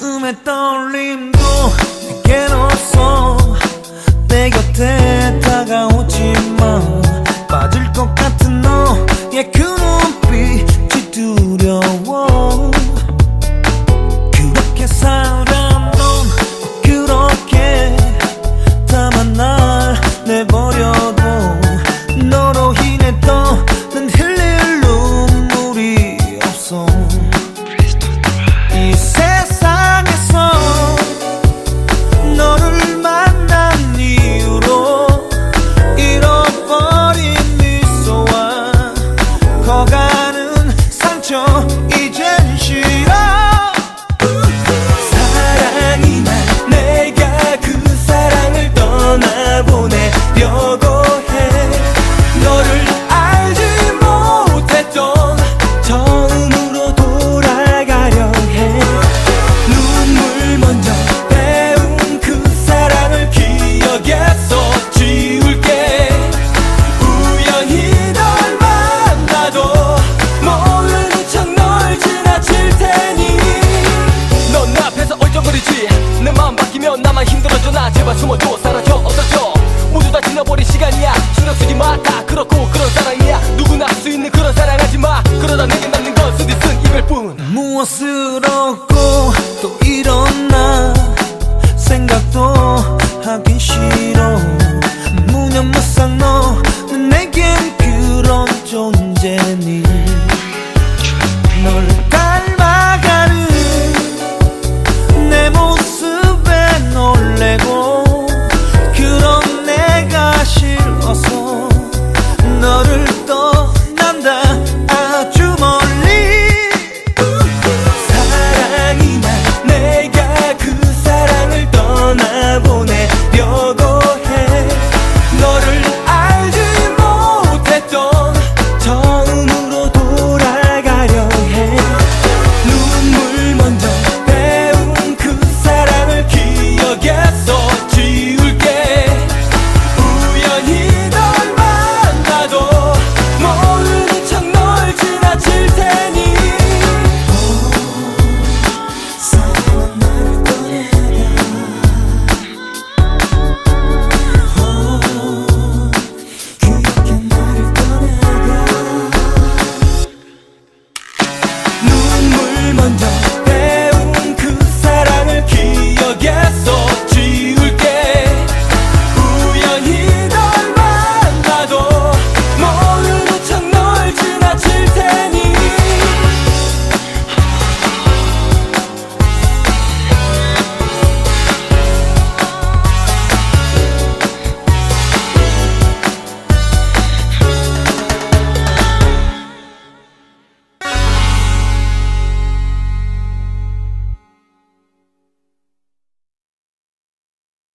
처음에 떨림도 내겐 없어 내 곁에 다가오지만 빠질 것 같은 너의 그 눈빛이 두려워. 끌어다내린다는 것은 네 쓴 입일 뿐. 무엇을 얻고 또 일어나